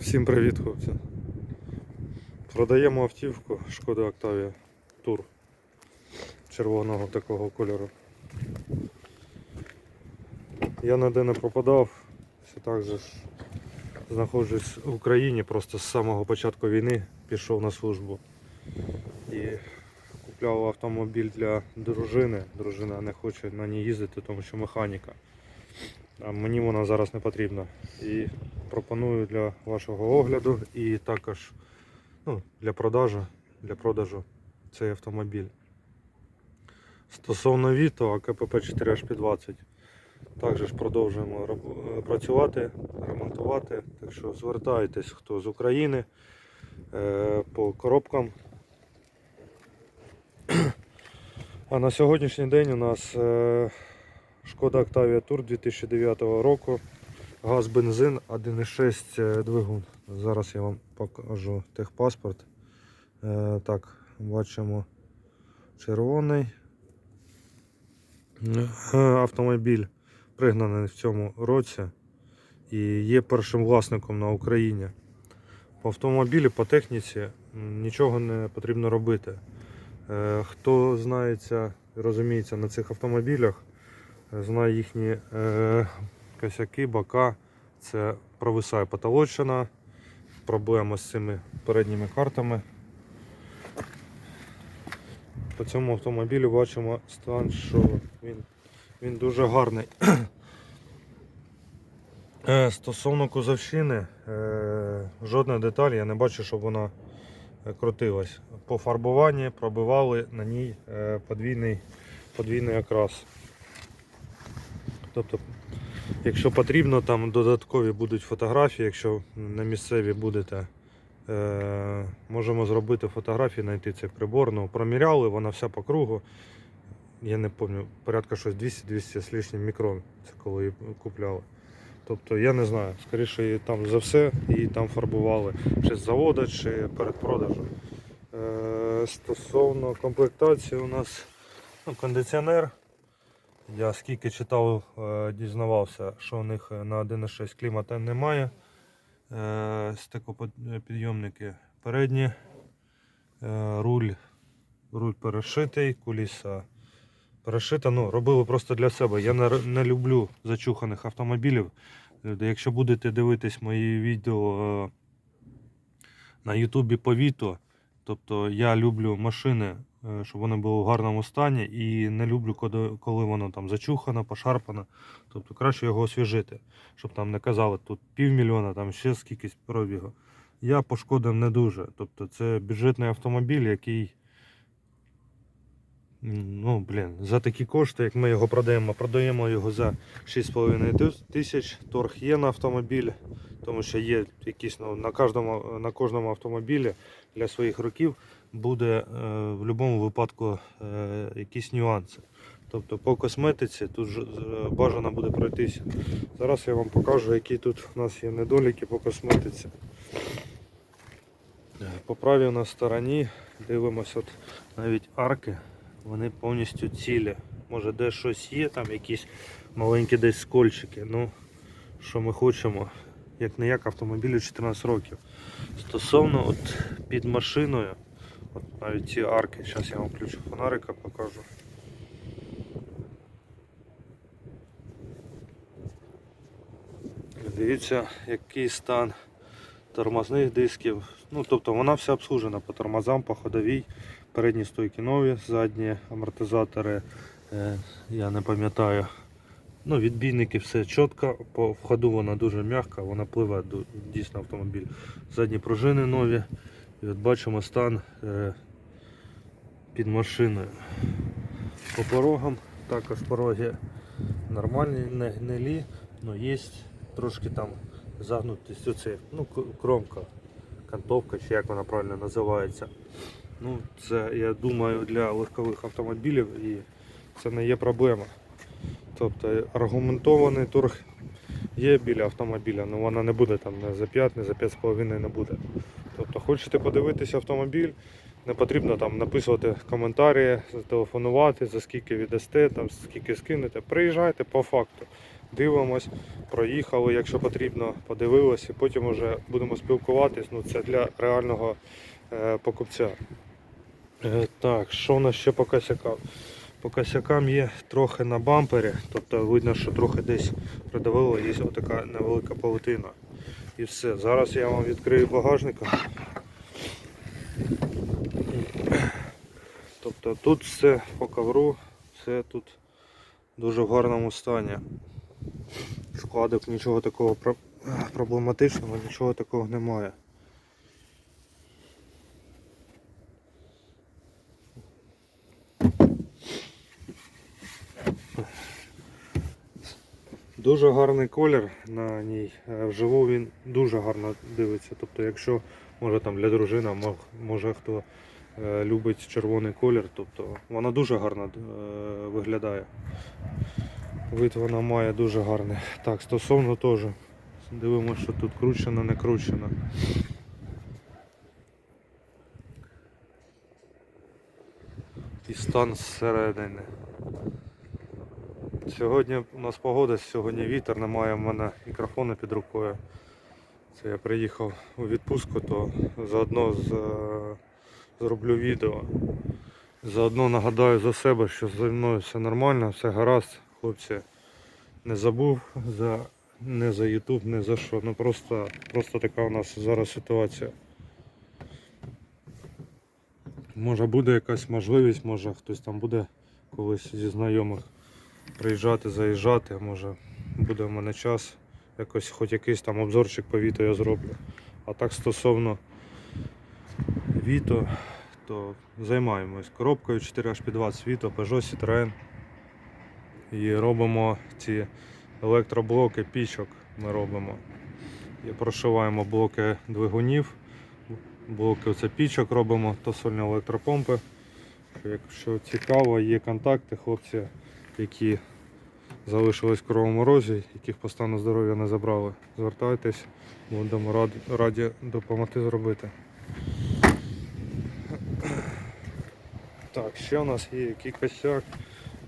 Всім привіт, хлопці. Продаємо автівку Шкода Octavia Тур червоного такого кольору. Я ніде не пропадав, все так же ж знаходжусь в Україні, просто з самого початку війни пішов на службу і купляв автомобіль для дружини. Дружина не хоче на ній їздити, тому що механіка. А мені вона зараз не потрібна. І пропоную для вашого огляду і також ну, для продажу, для продажу цей автомобіль. Стосовно Віто, АКПП 4H20. Також продовжуємо е, працювати, ремонтувати. Так що звертайтесь, хто з України е, по коробкам. А на сьогоднішній день у нас е, Шкода Octavia Tour 2009 року. Газ, бензин 1,6 двигун. Зараз я вам покажу техпаспорт. Е, так, бачимо червоний. Е, Автомобіль пригнаний в цьому році і є першим власником на Україні. По автомобілі, по техніці нічого не потрібно робити. Е, Хто знається, розуміється на цих автомобілях, е, знає їхні е, косяки, бока. Це провисає потолочина, проблема з цими передніми картами. По цьому автомобілю бачимо стан, що він, він дуже гарний. Е, Стосовно кузовщини, е, жодна деталь, я не бачу, щоб вона крутилась. По фарбуванні пробивали на ній е, подвійний, подвійний окрас. Тобто, якщо потрібно, там додаткові будуть фотографії, якщо на місцеві будете, е, можемо зробити фотографії, знайти цей прибор. Ну, проміряли, вона вся по кругу. Я не пам'ятаю, порядка щось 200-200 з лишнім мікрон, це коли її купляли. Тобто я не знаю, скоріше і там за все її там фарбували чи з заводу, чи перед продажем. Е, стосовно комплектації у нас ну, кондиціонер. Я скільки читав, е, дізнавався, що у них на 1.6 клімата немає. Е, Стекопідйомники передні, е, руль, руль перешитий, куліса перешита. Ну, робили просто для себе. Я не, люблю зачуханих автомобілів. Е, Якщо будете дивитись мої відео е, на Ютубі по Віто, тобто я люблю машини, е, щоб вони були в гарному стані, і не люблю, коли, воно там зачухано, пошарпано. Тобто краще його освіжити, щоб там не казали, тут півмільйона, там ще скількись пробігу. Я по шкодам не дуже. Тобто це бюджетний автомобіль, який. Ну, блін, за такі кошти, як ми його продаємо, продаємо його за 6,5 тисяч. Торг є на автомобіль, тому що є якісь ну, на кожному, на кожному автомобілі для своїх років буде е, в будь-якому випадку е, якісь нюанси. Тобто по косметиці тут е, бажано буде пройтися. Зараз я вам покажу, які тут у нас є недоліки по косметиці. По правій у нас стороні дивимося от навіть арки, вони повністю цілі. Може де щось є, там якісь маленькі десь скольчики. Ну, що ми хочемо, як не як автомобілю 14 років. Стосовно от під машиною, от навіть ці арки, зараз я вам включу фонарика, покажу. Дивіться, який стан тормозних дисків. Ну, тобто вона вся обслужена по тормозам, по ходовій, передні стойки нові, задні амортизатори, е, я не пам'ятаю. Ну, відбійники все чітко, по ходу вона дуже м'яка, вона пливе дійсно автомобіль. Задні пружини нові. І от бачимо стан е, під машиною. По порогам також пороги нормальні, не гнилі, але є трошки там загнутість оце, ну, кромка, кантовка, чи як вона правильно називається. Ну, це, я думаю, для легкових автомобілів і це не є проблема. Тобто аргументований торг є біля автомобіля, але вона не буде там не за 5, не за 5,5 не буде. Тобто хочете подивитися автомобіль, не потрібно там написувати коментарі, телефонувати, за скільки віддасте, там, скільки скинете. Приїжджайте по факту. дивимось, проїхали, якщо потрібно, подивилися, потім вже будемо спілкуватись. Ну, це для реального е, покупця. Е, так, що у нас ще по косякам? По косякам є трохи на бампері, тобто видно, що трохи десь придавило, є отака невелика павутина. І все. Зараз я вам відкрию багажника. Тобто тут все по ковру, все тут дуже в гарному стані. Складок нічого такого проблематичного, нічого такого немає. Дуже гарний колір на ній. Е, Вживу він дуже гарно дивиться. Тобто, якщо може там для дружини, може хто любить червоний колір, тобто вона дуже гарно е, виглядає. Вид вона має дуже гарний. Так, стосовно теж. Дивимося, що тут кручено, не кручено. І стан зсередини. Сьогодні у нас погода, сьогодні вітер, немає в мене мікрофону під рукою. Це я приїхав у відпустку, то заодно з, е, зроблю відео. Заодно нагадаю за себе, що зі мною все нормально, все гаразд, хлопці. Не забув за не за YouTube, не за що. Ну просто, просто така у нас зараз ситуація. Може буде якась можливість, може хтось там буде колись зі знайомих приїжджати, заїжджати, може буде в мене час. Якось хоч якийсь там обзорчик по Віто я зроблю. А так стосовно Віто, то займаємось коробкою 4H520 Vito, Peugeot Citroën. І робимо ці електроблоки, пічок ми робимо. І прошиваємо блоки двигунів, блоки оце пічок робимо, то сольні електропомпи. Якщо цікаво, є контакти, хлопці, які залишились в кровому розі, яких по стану здоров'я не забрали. Звертайтесь, будемо раді допомогти зробити. Так, ще у нас є який косяк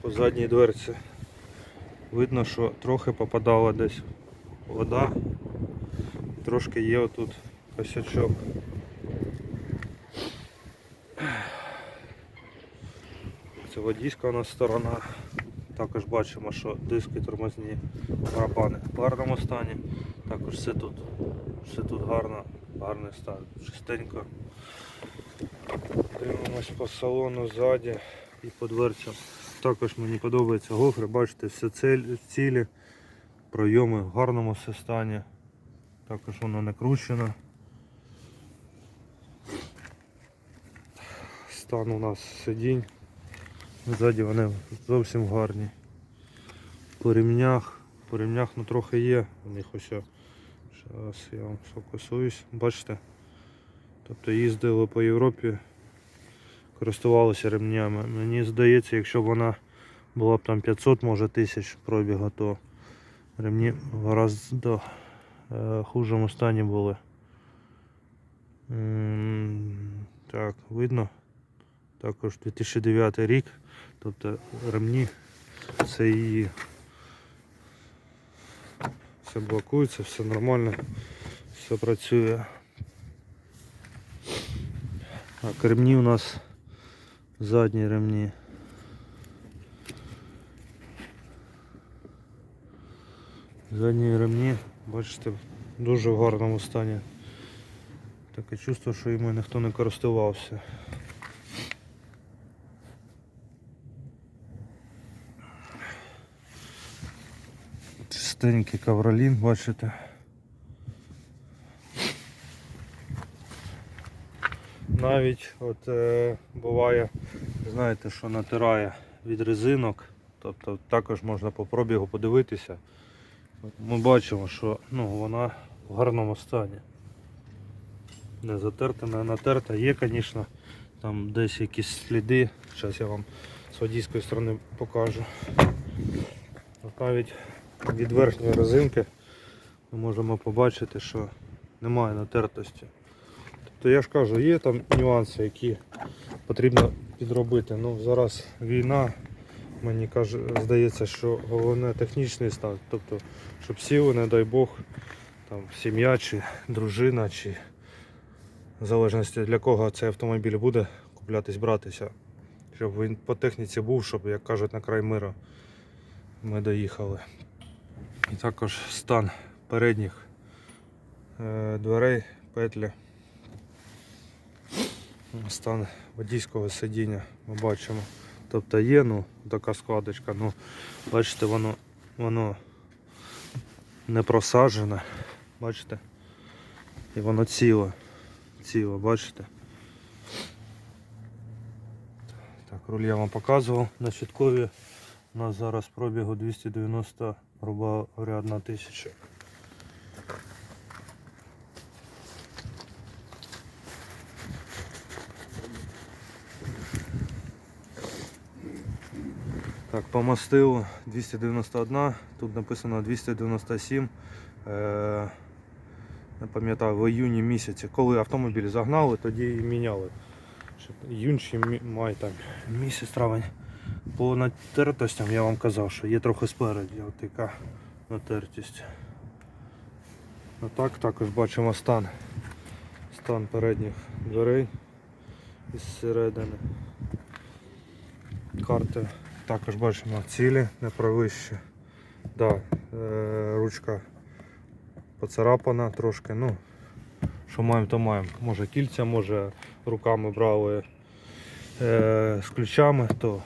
по задній дверці. Видно, що трохи попадала десь вода, трошки є отут косячок. Це водійська у нас сторона. Також бачимо, що диски тормозні барабани в гарному стані. Також все тут, все тут гарно, гарний стан, чистенько. Дивимось по салону ззаді і по дверцям. Також мені подобається гофри, бачите, все цілі, пройоми в гарному стані. Також воно не кручено. Стан у нас сидінь. Ззаді вони зовсім гарні. По ремнях, по ремнях ну, трохи є, у них ось. Зараз я вам сфокусуюсь. Бачите? Тобто їздили по Європі, користувалися ремнями. Мені здається, якщо б вона була б там 500, може тисяч пробігу, то ремні в гораздо е, хужому стані були. Так, видно. Також 2009 рік. Тобто ремні це її все блокується, все нормально, все працює. Так, ремні у нас задні ремні. Задні ремні, бачите, дуже в гарному стані. Таке чувство, що йому ніхто не користувався. Чистенький ковролін, бачите. Навіть от е, буває, знаєте, що натирає від резинок, тобто також можна по пробігу подивитися. Ми бачимо, що ну, вона в гарному стані. Не затерта, не натерта. Є, звісно, там десь якісь сліди. Зараз я вам з водійської сторони покажу. От навіть від верхньої резинки ми можемо побачити, що немає натертості. Тобто я ж кажу, є там нюанси, які потрібно підробити. Ну, зараз війна, Мені каже, здається, що головне технічний стан. Тобто, щоб сіли, не дай Бог, там сім'я чи дружина, чи в залежності для кого цей автомобіль буде куплятись, братися. Щоб він по техніці був, щоб, як кажуть, на край мира ми доїхали. І також стан передніх е, дверей, петлі. Стан водійського сидіння ми бачимо. Тобто є ну, така складочка, ну бачите, воно, воно не просаджене. Бачите? І воно ціле. Ціле, бачите? Так, руль я вам показував. На щиткові у нас зараз пробігу 290, грубо говоря, 1 тисяча. Так, по мастилу 291, тут написано 297. Е, не пам'ятаю, в іюні місяці. Коли автомобіль загнали, тоді і міняли. Іюнь чи май там, місяць травень. По натертостям я вам казав, що є трохи спереді, от така натертість. А так також бачимо стан. Стан передніх дверей із середини. Карти також бачимо цілі не провищі. Да, е, ручка поцарапана трошки, ну, що маємо, то маємо. Може кільця, може руками брали е, з ключами, то,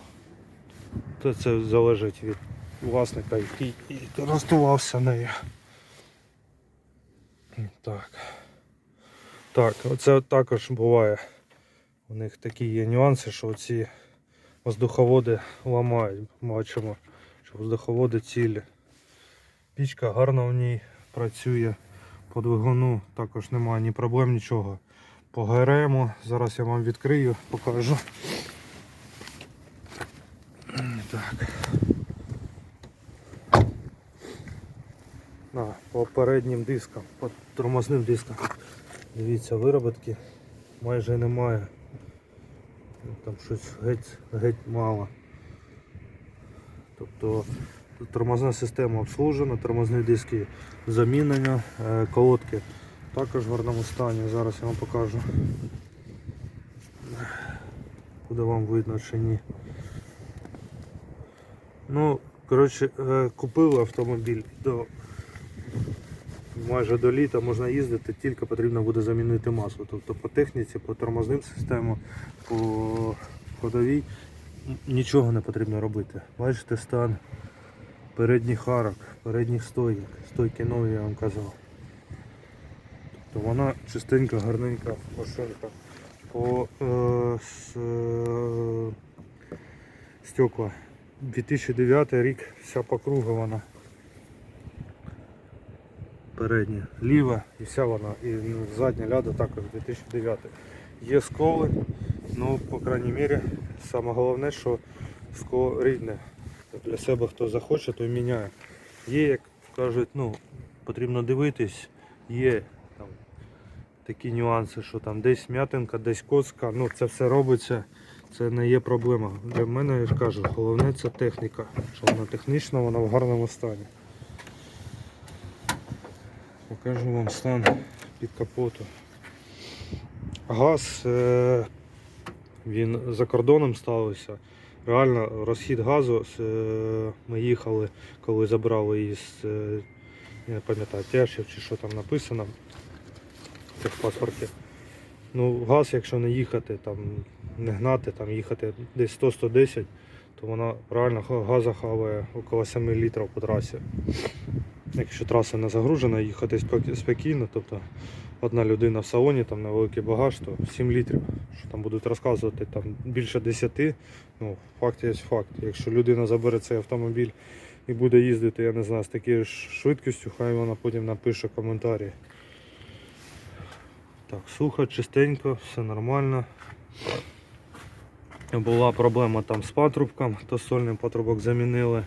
то це залежить від власника, який користувався нею. Так. Так, оце також буває. У них такі є нюанси, що ці воздуховоди ламають. Бачимо, що воздуховоди цілі. Пічка гарно в ній працює. По двигуну також немає ні проблем, нічого. По зараз я вам відкрию, покажу. Так. А, по переднім дискам, по тормозним дискам. Дивіться, вироботки майже немає. Там щось геть, геть мало. Тобто тормозна система обслужена, тормозні диски замінені, е, колодки також в гарному стані. Зараз я вам покажу. Буде вам видно чи ні. Ну, коротше, е, купили автомобіль до майже до літа можна їздити, тільки потрібно буде замінити масло. Тобто по техніці, по тормозним системам, по ходовій нічого не потрібно робити. Бачите стан передніх арок, передніх стойок, стойки нові я вам казав. Тобто вона чистенька, гарненька машинка. По е, с, е, стекла 2009 рік, вся покруга вона передня, ліва і вся вона, і задня ляда також 2009. Є сколи, ну, по крайній мірі, саме головне, що скло рідне. Для себе хто захоче, той міняє. Є, як кажуть, ну, потрібно дивитись, є там такі нюанси, що там десь м'ятинка, десь коцка, ну це все робиться, це не є проблема. Для мене я ж кажу, головне це техніка, що вона технічна, вона в гарному стані. Покажу вам стан під капоту. Газ е, він за кордоном ставився. Реально розхід газу е, ми їхали, коли забрали із, е, я не пам'ятаю, Тяшів чи що там написано в техпаспорті. Ну, газ, якщо не їхати, там, не гнати, там, їхати десь 100-110, то вона реально газа хаває около 7 літрів по трасі. Якщо траса не загружена, їхати спокійно, тобто одна людина в салоні, там невеликий багаж, то 7 літрів. Що там будуть розказувати там більше 10, ну, факт є факт. Якщо людина забере цей автомобіль і буде їздити, я не знаю, з такою швидкістю, хай вона потім напише коментарі. Так, сухо, чистенько, все нормально. Була проблема там з патрубком, то сольний патрубок замінили.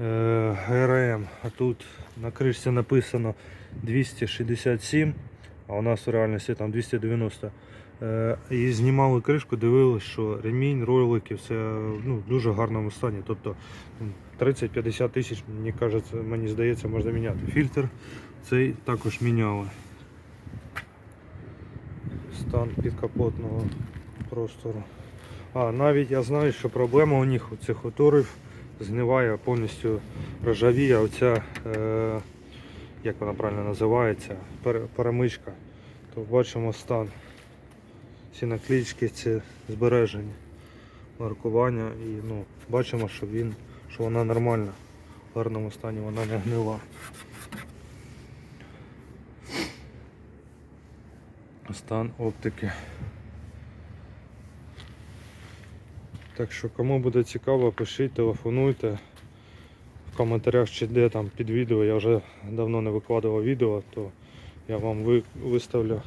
Е, ГРМ, а тут на кришці написано 267, а у нас в реальності там 290. Е, І знімали кришку, дивилися, що ремінь, ролики, все ну, в дуже гарному стані. Тобто 30-50 тисяч, мені кажеться, мені здається, можна міняти. Фільтр цей також міняли. Стан підкапотного простору. А навіть я знаю, що проблема у них у цих моторів згниває повністю ржавіє оця, е, як вона правильно називається, перемичка. То бачимо стан. Всі наклеїчки ці збережені. Маркування і ну, бачимо, що він, що вона нормальна. В гарному стані вона не гнила. Стан оптики. Так що кому буде цікаво, пишіть, телефонуйте в коментарях чи де там під відео. Я вже давно не викладував відео, то я вам ви- виставлю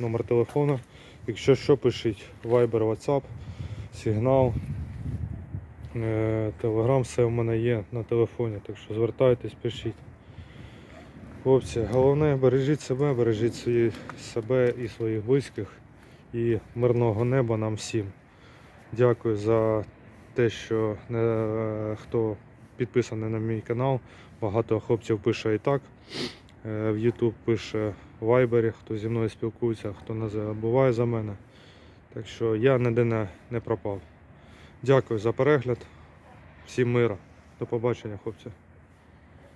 номер телефону. Якщо що, пишіть Viber, WhatsApp, сигнал, е, Telegram, все в мене є на телефоні, так що звертайтесь, пишіть. Хлопці, головне бережіть себе, бережіть свої, себе і своїх близьких. І мирного неба нам всім. Дякую за те, що е, хто підписаний на мій канал. Багато хлопців пише і так. Е, в YouTube пише в Viber, хто зі мною спілкується, хто не забуває за мене. Так що я ніде не, не пропав. Дякую за перегляд. Всім мира. До побачення, хлопці.